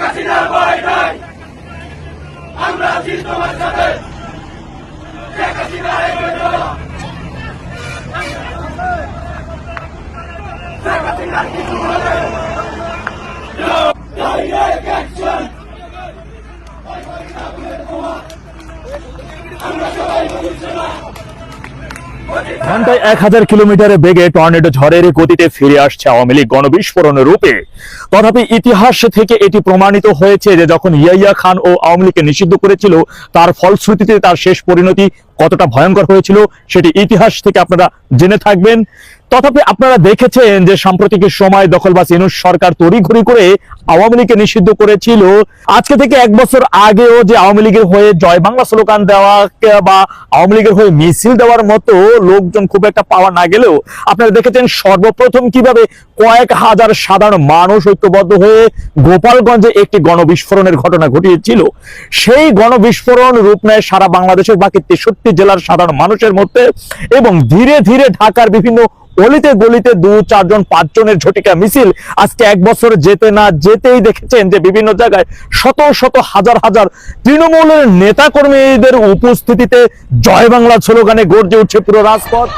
শেখ হাসিনার ভয় নাই। আমরা আছি তোমার সাথে। শেখ হাসিনা এগিয়ে চলো শেখ ঘন্টায় এক হাজার কিলোমিটারে বেগে টর্নেডো ঝড়ের গতিতে ফিরে আসছে আওয়ামী লীগ গণবিস্ফোরণের রূপে। তথাপি ইতিহাস থেকে এটি প্রমাণিত হয়েছে যে যখন ইয়াইয়া খান ও আওয়ামী লীগকে নিষিদ্ধ করেছিল, তার ফলশ্রুতিতে তার শেষ পরিণতি কতটা ভয়ঙ্কর হয়েছিল সেটি ইতিহাস থেকে আপনারা জেনে থাকবেন। তথাপি আপনারা দেখেছেন যে সাম্প্রতিক সময় দখলবাস ইনুস সরকার তড়িঘড়ি করে আওয়ামী লীগকে নিষিদ্ধ করেছিল। আজকে থেকে এক বছর আগেও যে আওয়ামী লীগের হয়ে জয় বাংলা স্লোগান দেওয়া বা আওয়ামী লীগের হয়ে মিছিল দেওয়ার মতো লোকজন খুব একটা পাওয়া না গেলেও আপনারা দেখেছেন সর্বপ্রথম কীভাবে কয়েক হাজার সাধারণ মানুষ ঐক্যবদ্ধ হয়ে গোপালগঞ্জে একটি গণবিস্ফোরণের ঘটনা ঘটিয়েছিল। সেই গণবিস্ফোরণ রূপ নেয় সারা বাংলাদেশের বাকি তেষট্টি জেলার সাধারণ মানুষের মধ্যে এবং ধীরে ধীরে ঢাকার বিভিন্ন অলিতে গলিতে দু চারজন পাঁচজনের ঝটিকা মিছিল আজকে এক বছর যেতে না যেতেই দেখেছেন যে বিভিন্ন জায়গায় শত শত হাজার হাজার তৃণমূলের নেতা কর্মীদের উপস্থিতিতে জয় বাংলা স্লোগানে গর্জে উঠছে পুরো রাজপথ।